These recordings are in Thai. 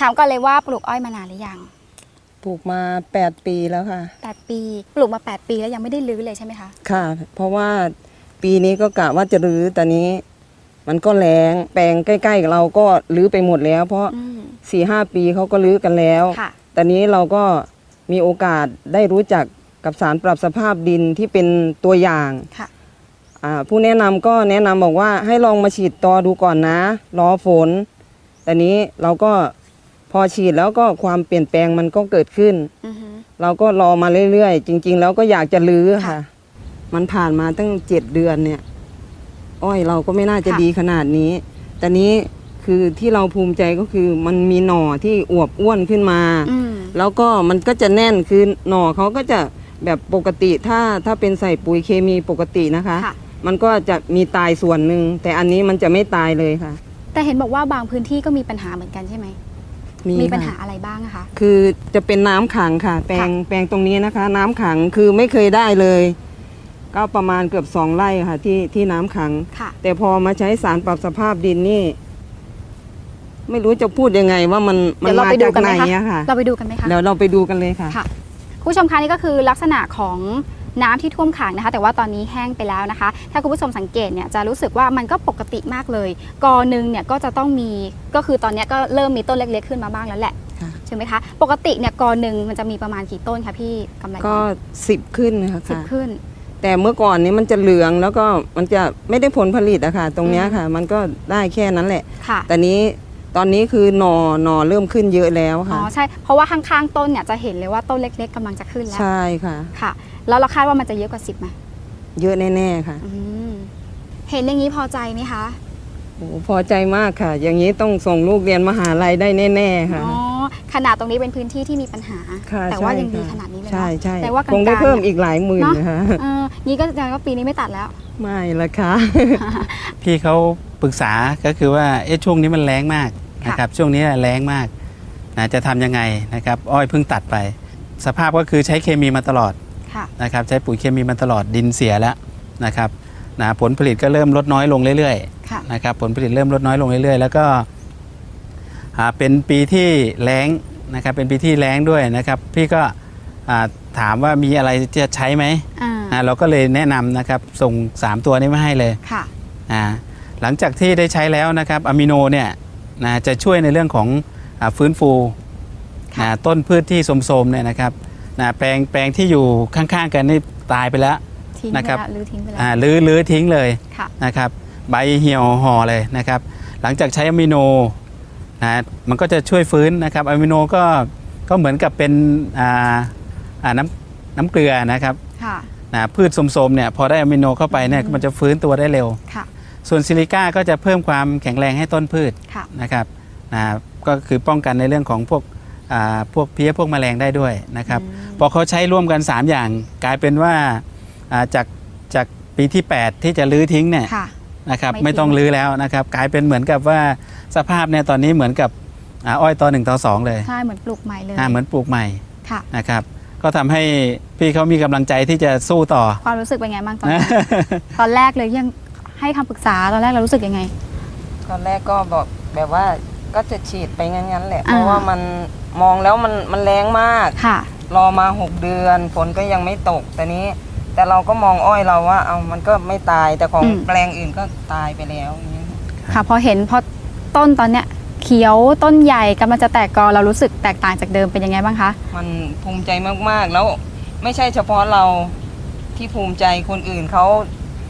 ถามก่อนเลยว่าปลูกอ้อยมานานหรือยังปลูกมา 8 ปีแล้วค่ะ 8 ปี ปลูกมา 8 ปีแล้วยังไม่ได้รื้อเลยใช่ไหมคะ ค่ะ เพราะว่าปีนี้ก็กะว่าจะรื้อแต่นี้ มันก็แรงแปลงใกล้ๆกับเราก็รื้อไปหมดแล้ว เพราะอืมสี่ห้าปีเขาก็รื้อกันแล้วค่ะแต่นี้เราก็มีโอกาสได้รู้จักกับสารปรับสภาพดินที่เป็นตัวอย่างค่ะอ่าผู้แนะนำก็แนะนำบอกว่าให้ลองมาฉีดตอดูก่อนนะ รอฝน แต่นี้เราก็ พอฉีดแล้วก็ความเปลี่ยนแปลงมันก็เกิดขึ้น อือฮึ เราก็รอมาเรื่อยๆ จริง ๆ แล้วก็อยากจะลื้อค่ะ ค่ะ มันผ่านมาตั้งเจ็ดเดือนเนี่ย อ้อยเราก็ไม่น่าจะค่ะดีขนาดนี้ แต่นี้คือที่เราภูมิใจก็คือมันมีหน่อที่อวบอ้วนขึ้นมา อืม แล้วก็มันก็จะแน่นคือหน่อเขาก็จะแบบปกติถ้าถ้าเป็นใส่ปุ๋ยเคมีปกตินะคะ ค่ะ มันก็จะมีตายส่วนหนึ่งแต่อันนี้มันจะไม่ตายเลยค่ะ แต่เห็นบอกว่าบางพื้นที่ก็มีปัญหาเหมือนกันใช่ไหม มีปัญหาค่ะอะไรบ้างอะคะ คือจะเป็นน้ำขังค่ะ แปลงแปลงตรงนี้นะคะ น้ำขังคือไม่เคยได้เลย ก็ประมาณเกือบสองไร่ค่ะ ที่ที่น้ำขัง ค่ะ แต่พอมาใช้สารปรับสภาพดินนี่ ไม่รู้จะพูดยังไงว่ามันมันเดี๋ยวเรามาไปดูจากกันไหไหนมคะ อะค่ะเราไปดูกันไหมคะ เดี๋ยวเราไปดูกันเลยค่ะ ค่ะคุณผู้ชมคะนี่ก็คือลักษณะของ น้ำที่ท่วมขังนะคะ แต่ว่าตอนนี้แห้งไปแล้วนะคะ ถ้าคุณผู้ชมสังเกตเนี่ยจะรู้สึกว่ามันก็ปกติมากเลย กอหนึ่งเนี่ยก็จะต้องมีก็คือตอนเนี้ยก็เริ่มมีต้นเล็กๆขึ้นมาบ้างแล้วแหละค่ะใช่ไหมคะปกติเนี่ยกอหนึ่งมันจะมีประมาณกี่ต้นคะพี่กำไรก็สิบขึ้นนะคะสิบค่ะขึ้น แต่เมื่อก่อนนี้มันจะเหลืองแล้วก็มันจะไม่ได้ผลผลิตอะค่ะ ตรงเนี้ยค่ะ มันก็ได้แค่นั้นแหละค่ะแต่นี้ตอนนี้คือหนอหนอเริ่มขึ้นเยอะแล้วอ๋ค่ะอใช่เพราะว่าข้างๆต้นเนี่ยจะเห็นเลยว่าต้นเล็ก ๆกำลังจะขึ้นแล้วใช่ค่ะค่ะ แล้วเราคาดว่ามันจะเยอะกว่าสิบไหมเยอะแน่ๆค่ะอืมเห็นอย่างนี้พอใจไหมคะโอ้พอใจมากค่ะ อย่างนี้ต้องส่งลูกเรียนมหาลัยได้แน่ๆค่ะ อ๋อขนาดตรงนี้เป็นพื้นที่ที่มีปัญหา ค่ะแต่ว่าใช่ยังดีค่ะขนาดนี้เลยใช่เนาะใช่แต่ว่ากลางๆคงได้เพิ่มอีกหลายหมื่นเนอะ นะคะเอองี้ก็แสดงว่าปีนี้ไม่ตัดแล้ว ไม่ละค่ะ พี่เขาปรึกษาก็คือว่าเอ๊ะช่วงนี้มันแรงมากนะครับช่วงนี้แรงมากนะจะทำยังไงนะครับอ้อยเพิ่งตัดไป สภาพก็คือใช้เคมีมาตลอดค่ะ นะครับใช้ปุ๋ยเคมีมาตลอดดินเสียแล้วนะครับนะผลผลิตก็เริ่มลดน้อยลงเรื่อยค่ะๆนะครับผลผลิตเริ่มลดน้อยลงเรื่อยๆ แล้วก็อ่าเป็นปีที่แล้งนะครับเป็นปีที่แล้งด้วยนะครับพี่ก็อ่าถามว่ามีอะไรจะใช้ไหมอ่าอ่าเราก็เลยแนะนำนะครับส่ง 3 ตัวนี้มาให้เลยค่ะอ่าหลังจากที่ได้ใช้แล้วนะครับอะมิโนเนี่ยนะจะช่วยในเรื่องของอาฟื้นฟูค่ะนะต้นพืชที่โทรมๆเนี่ยนะครับ นะแปลงแปลงที่อยู่ข้างๆกันนี่ตายไปแล้วทิ้งไปนะครับแล้วหรือทิ้งไปแล้ว อ่าลื้อลื้อทิ้งเลยค่ะ นะครับ ใบเหี่ยวห่อเลยนะครับ หลังจากใช้อะมิโนนะมันก็จะช่วยฟื้นนะครับอะมิโนก็ก็เหมือนกับเป็นอ่าอ่าน้ำน้ำเกลือนะครับค่ะ นะพืชโทรมๆเนี่ยพอได้อะมิโนเข้าไปเนี่ยอืม มันจะฟื้นตัวได้เร็ว ค่ะ ส่วนซิลิก้าก็จะเพิ่มความแข็งแรงให้ต้นพืชค่ะ นะครับนะก็คือป้องกันในเรื่องของพวกอ่า พวกเพี้ยพวกแมลงได้ด้วยนะครับอืมพอเขาใช้ร่วมกัน 3 อย่างกลายเป็นว่าอ่าจากจากปีที่ 8 ที่จะลื้อทิ้งเนี่ยค่ะนะครับไม่ไม่ต้องทิ้งลื้อแล้วนะครับกลายเป็นเหมือนกับว่าสภาพเนี่ยตอนนี้เหมือนกับอาอ้อยต่อหนึ่งต่อสองเลยใช่เหมือนปลูกใหม่เลยอ่าเหมือนปลูกใหม่ค่ะนะครับก็ทำให้พี่เขามีกำลังใจที่จะสู้ต่อ ความรู้สึกเป็นไงบ้างตอนนั้นตอนแรกเลยยังให้คำปรึกษาตอนแรกเรารู้สึกยังไง ตอนแรกก็บอกแบบว่า ก็จะฉีดไปงั้นๆแหละอ่าเพราะว่ามันมองแล้วมันมันแรงมาก ค่ะ รอมา6เดือนฝนก็ยังไม่ตก แต่นี้ แต่เราก็มองอ้อยเราว่า เอามันก็ไม่ตายแต่ของอืม แปลงอื่นก็ตายไปแล้วอย่างนี้ค่ะพอเห็นพอต้นตอนเนี้ยเขียวต้นใหญ่กำลังจะแตกกอเรารู้สึกแตกต่างจากเดิมเป็นยังไงบ้างคะ มันภูมิใจมากๆแล้วไม่ใช่เฉพาะเราที่ภูมิใจคนอื่นเขา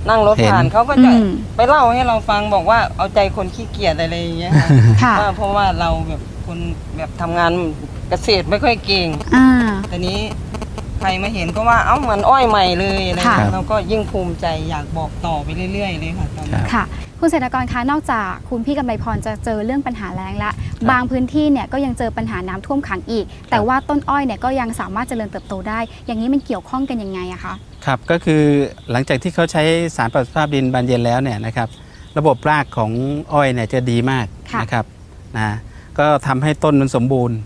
นั่งรถเห็นผ่านเขาก็จะอืม ไปเล่าให้เราฟังบอกว่าเอาใจคนขี้เกียจอะไรอย่างเงี้ยค่ะค่ะว่าเพราะว่าเราแบบคนแบบทำงานเกษตรไม่ค่อยเก่งอ่า แต่นี้ ใครมาเห็นก็ว่าเอ้าเหมือนอ้อยใหม่เลยอะไรค่ะเงี้ยเราก็ยิ่งภูมิใจอยากบอกต่อไปเรื่อยๆเลยค่ะตอนนี้ ค่ะ คุณเศรษฐกรคะนอกจากคุณพี่กำไลพรจะเจอเรื่องปัญหาแล้งละ บางพื้นที่เนี่ยก็ยังเจอปัญหาน้ำท่วมขังอีก แต่ว่าต้นอ้อยเนี่ยก็ยังสามารถเจริญเติบโตได้ อย่างนี้มันเกี่ยวข้องกันยังไงอะคะ ครับก็คือหลังจากที่เขาใช้สารปรับสภาพดินบานเย็นแล้วเนี่ยนะครับระบบรากของอ้อยเนี่ยจะดีมากค่ะ นะครับนะก็ทำให้ต้นมันสมบูรณ์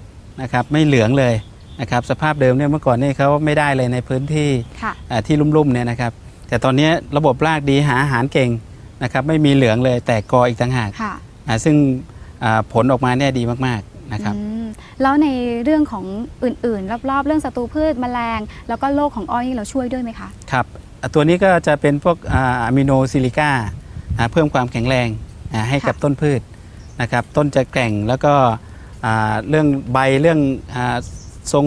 นะครับไม่เหลืองเลย นะครับสภาพเดิมเนี่ยเมื่อก่อนนี่เขาไม่ได้เลยในพื้นที่ค่ะอ่าที่ลุ่มๆเนี่ยนะครับแต่ตอนนี้ระบบรากดีหาอาหารเก่งนะครับไม่มีเหลืองเลยแต่กออีกต่างหากค่ะอ่าซึ่งอ่าผลออกมาเนี่ยดีมากๆนะครับ อืมแล้วในเรื่องของอื่นๆ รอบๆ เรื่องศัตรูพืชแมลง แล้วก็โรคของอ้อยนี่เราช่วยด้วยไหมคะ ครับอะตัวนี้ก็จะเป็นพวกอ่าอะมิโนซิลิก้าอ่าเพิ่มความแข็งแรงอ่าให้กับค่ะต้นพืชนะครับ ต้นจะแกร่งแล้วก็อ่าเรื่องใบเรื่องอา ทรง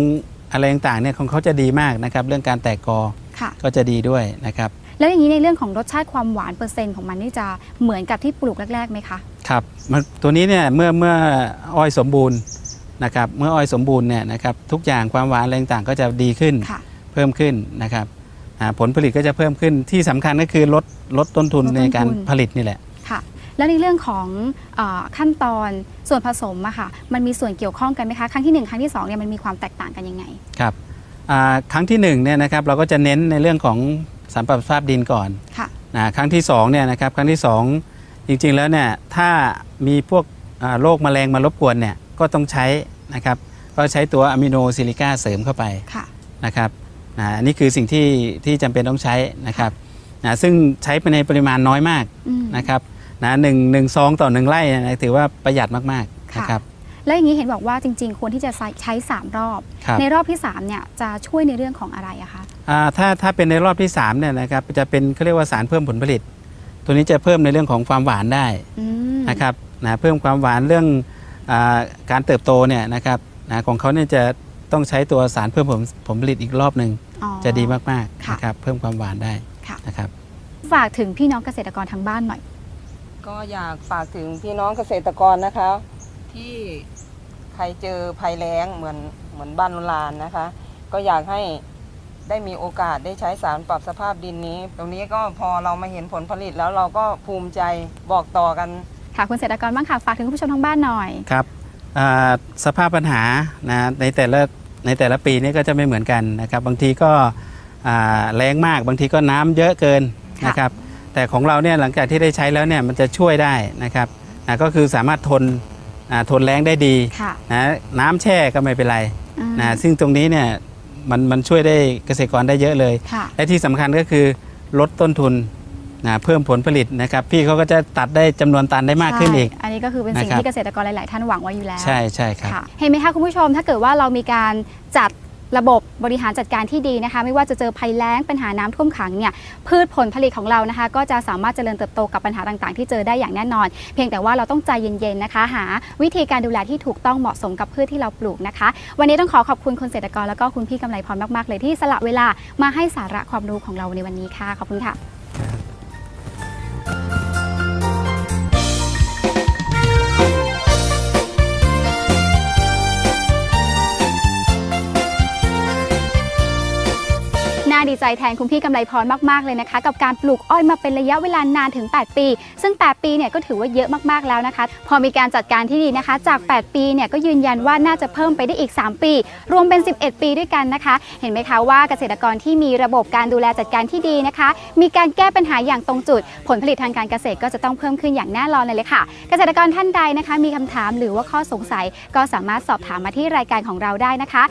อะไรต่างๆเนี่ยของเขาจะดีมากนะครับ เรื่องการแตกกอค่ะ ก็จะดีด้วยนะครับ แล้วอย่างนี้ในเรื่องของรสชาติความหวานเปอร์เซ็นต์ของมันนี่จะเหมือนกับที่ปลูกแรกๆไหมคะครับมันตัวนี้เนี่ยเมื่อเมื่ออ้อยสมบูรณ์นะครับเมื่ออ้อยสมบูรณ์เนี่ยนะครับทุกอย่างความหวานอะไรต่างๆก็จะดีขึ้นค่ะ เพิ่มขึ้นนะครับอ่าผลผลิตก็จะเพิ่มขึ้นที่สำคัญก็คือลดลดต้นทุนลดต้นทุน ในการผลิตนี่แหละค่ะ แล้วในเรื่องของเออขั้นตอนส่วนผสมอะค่ะมันมีส่วนเกี่ยวข้องกันไหมคะครั้งที่หนึ่งครั้งที่สองเนี่ยมันมีความแตกต่างกันยังไงครับอ่าครั้งที่หนึ่งเนี่ยนะครับเราก็จะเน้นในเรื่องของสารปรับสภาพดินก่อนค่ะนะครั้งที่สองเนี่ยนะครับครั้งที่สองจริงๆแล้วเนี่ยถ้ามีพวกอ่าโรคแมลงมารบกวนเนี่ยก็ต้องใช้นะครับก็ใช้ตัวอะมิโนซิลิก้าเสริมเข้าไปค่ะนะครับนะอันนี่คือสิ่งที่ที่จำเป็นต้องใช้นะครับนะซึ่งใช้ไปในปริมาณน้อยมากอืมนะครับ นะหนึ่งหนึ่งซองต่อหนึ่งไร่นะถือว่าประหยัดมากๆค่ะนะครับแล้วอย่างนี้เห็นบอกว่าจริง ๆ ควรที่จะใช้ใช้3รอบครับในรอบที่3เนี่ยจะช่วยในเรื่องของอะไรอะคะอ่าถ้าถ้าเป็นในรอบที่3เนี่ยนะครับจะเป็นเขาเรียกว่าสารเพิ่มผลผลิต ตัวนี้จะเพิ่มในเรื่องของความหวานได้อืมนะครับนะเพิ่มความหวานเรื่องอาการเติบโตเนี่ยนะครับนะของเขาเนี่ยจะต้องใช้ตัวสารเพิ่มผลผลผลิตอีกรอบหนึ่งอ๋อจะดีมากๆค่ะนะครับเพิ่มความหวานได้ค่ะนะครับฝากถึงพี่น้องเกษตรกรทางบ้านหน่อย ก็อยากฝากถึงพี่น้องเกษตรกรนะคะ ที่ใครเจอภัยแล้งเหมือนเหมือนบ้านลุนลานนะคะ ก็อยากให้ได้มีโอกาสได้ใช้สารปรับสภาพดินนี้ ตรงนี้ก็พอเรามาเห็นผลผลิตแล้วเราก็ภูมิใจบอกต่อกันค่ะคุณเกษตรกรบ้างค่ะฝากถึงคุณผู้ชมทางบ้านหน่อยครับอ่าสภาพปัญหานะในแต่ละในแต่ละปีนี่ก็จะไม่เหมือนกันนะครับ บางทีก็อ่าแรงมากบางทีก็น้ำเยอะเกินค่ะนะครับ แต่ของเราเนี่ยหลังจากที่ได้ใช้แล้วเนี่ยมันจะช่วยได้นะครับนะก็คือสามารถทนอ่าทนแรงได้ดีค่ะนะน้ำแช่ก็ไม่เป็นไรอืมนะซึ่งตรงนี้เนี่ยมันมันช่วยได้เกษตรกรได้เยอะเลยค่ะและที่สำคัญก็คือลดต้นทุนนะเพิ่มผลผลิตนะครับพี่เขาก็จะตัดได้จำนวนตันได้มากขึ้นอีกใช่อันนี้ก็คือเป็นสิ่งนะครับที่เกษตรกรหลาย ๆ ท่านหวังไว้อยู่แล้ว ใช่ใช่ครับค่ะเห็นไหมคะคุณผู้ชมถ้าเกิดว่าเรามีการจัด ระบบบริหารจัดการที่ดีนะคะ ไม่ว่าจะเจอภัยแล้งปัญหาน้ำท่วมขังเนี่ยพืชผลผลิตของเรานะคะ ก็จะสามารถเจริญเติบโตกับปัญหาต่างๆ ที่เจอได้อย่างแน่นอน เพียงแต่ว่าเราต้องใจเย็นๆนะคะ หา วิธีการดูแลที่ถูกต้องเหมาะสมกับพืชที่เราปลูกนะคะ วันนี้ต้องขอขอบคุณคุณเกษตรกรแล้วก็คุณพี่กำไรพรมากๆเลยที่สละเวลามาให้สาระความรู้ของเราในวันนี้ค่ะขอบคุณค่ะ ดีใจแทนคุณพี่กำไรพรมากๆเลยนะคะ กับการปลูกอ้อยมาเป็นระยะเวลานานถึง 8 ปี ซึ่ง 8 ปีเนี่ยก็ถือว่าเยอะมากๆแล้วนะคะ พอมีการจัดการที่ดีนะคะ จาก 8 ปีเนี่ยก็ยืนยันว่าน่าจะเพิ่มไปได้อีก 3 ปี รวมเป็น 11 ปีด้วยกันนะคะ เห็นไหมคะว่าเกษตรกรที่มีระบบการดูแลจัดการที่ดีนะคะ มีการแก้ปัญหาอย่างตรงจุด ผลผลิตทางการเกษตรก็จะต้องเพิ่มขึ้นอย่างแน่นอนเลยเลยค่ะ เกษตรกรท่านใดนะคะ มีคำถามหรือว่าข้อสงสัยก็สามารถสอบถามมาที่รายการของเราได้นะคะ